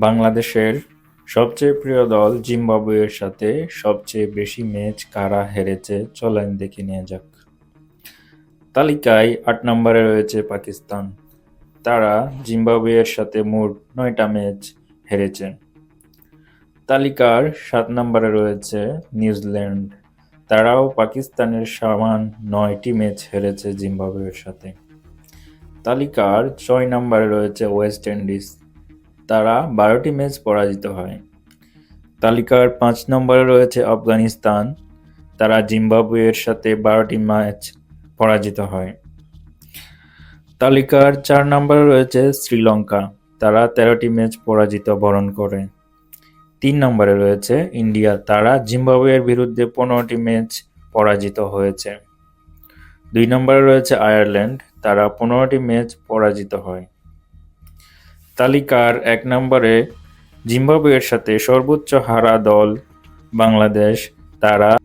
বাংলাদেশের সবচেয়ে প্রিয় দল জিম্বাবুয়ের সাথে সবচেয়ে বেশি ম্যাচ কারা হেরেছে চলেন দেখে নিয়ে যাক। তালিকায় আট নম্বরে রয়েছে পাকিস্তান। তারা জিম্বাবুয়ের সাথে মোট নয়টা ম্যাচ হেরেছে। তালিকার সাত নম্বরে রয়েছে নিউজিল্যান্ড। তারাও পাকিস্তানের সমান নয়টি ম্যাচ হেরেছে জিম্বাবুয়ের সাথে। তালিকার ছয় নম্বরে রয়েছে ওয়েস্ট ইন্ডিজ। তারা বারোটি ম্যাচ পরাজিত হয়। তালিকার পাঁচ নম্বরে রয়েছে আফগানিস্তান। তারা জিম্বাবুয়ের সাথে বারোটি ম্যাচ পরাজিত হয়। তালিকার চার নম্বরে রয়েছে শ্রীলঙ্কা। তারা তেরোটি ম্যাচ পরাজিত বরণ করে। তিন নম্বরে রয়েছে ইন্ডিয়া। তারা জিম্বাবুয়ের বিরুদ্ধে পনেরোটি ম্যাচ পরাজিত হয়েছে। দুই নম্বরে রয়েছে আয়ারল্যান্ড। তারা পনেরোটি ম্যাচ পরাজিত হয়। তালিকার এক নম্বরে জিম্বাবুয়ের সাথে সর্বোচ্চ হারা দল বাংলাদেশ তারা